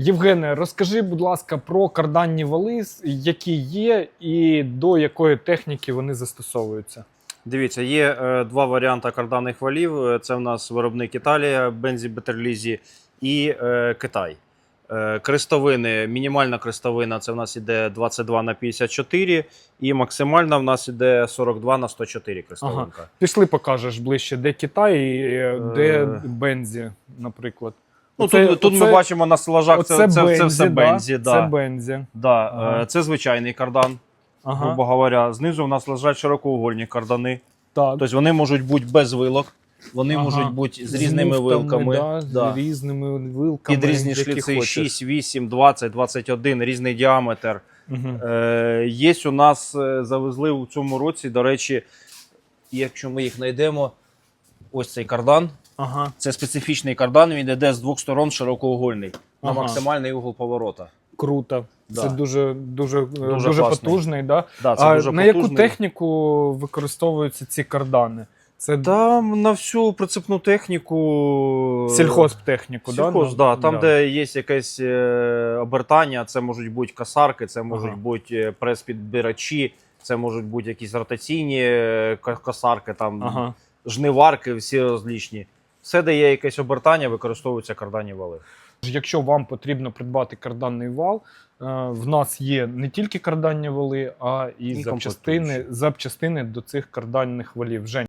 Євгене, розкажи, будь ласка, про карданні вали, які є, і до якої техніки вони застосовуються. Дивіться, є е, два варіанти карданних валів. Е, Це в нас виробник Італія, Бензі Бетерлізі і е, Китай. Е, крестовини, мінімальна крестовина це в нас іде 22 на 54, і максимальна в нас іде 42 на 104 крестовинка. Пішли, покажеш ближче, де Китай і е, де Е. Бензі, наприклад. Ну, Оце- тут тут ми бачимо на стелажах, це, це, це, все Бензі. Да? Да. Це Бензі. Да, Ага. це звичайний кардан, Ага. грубо говоря. Знизу у нас лежать широкоугольні кардани. Так. Тобто вони можуть бути без вилок, вони Ага. можуть бути з різними муфтами, вилками. Да, Да. З різними вилками. Під різні шліци хочеш. 6, 8, 20, 21, різний діаметр. Мгм. Е, є у нас, е, завезли у цьому році, до речі, якщо ми їх знайдемо, ось цей кардан. Ага. Це специфічний кардан, він йде з двох сторон широкоугольний на Ага. максимальний угол поворота. Круто. Да. Це дуже, дуже, дуже, Дуже класний. потужний. Да? Да, це а дуже на яку потужний. техніку використовуються ці кардани? Це Там на всю прицепну техніку. сільхозтехніку, да? Сільхоз, да. Там, де є якесь е, обертання, це можуть бути касарки, це можуть Ага. бути е, прес-підбирачі, це можуть бути якісь ротаційні е, ка- касарки, там Ага. жниварки, всі розлічні. Все, де є якесь обертання, використовуються карданні вали. Якщо вам потрібно придбати карданний вал, е, в нас є не тільки карданні вали, а і, І запчастини, запчастини до цих карданних валів. Жень,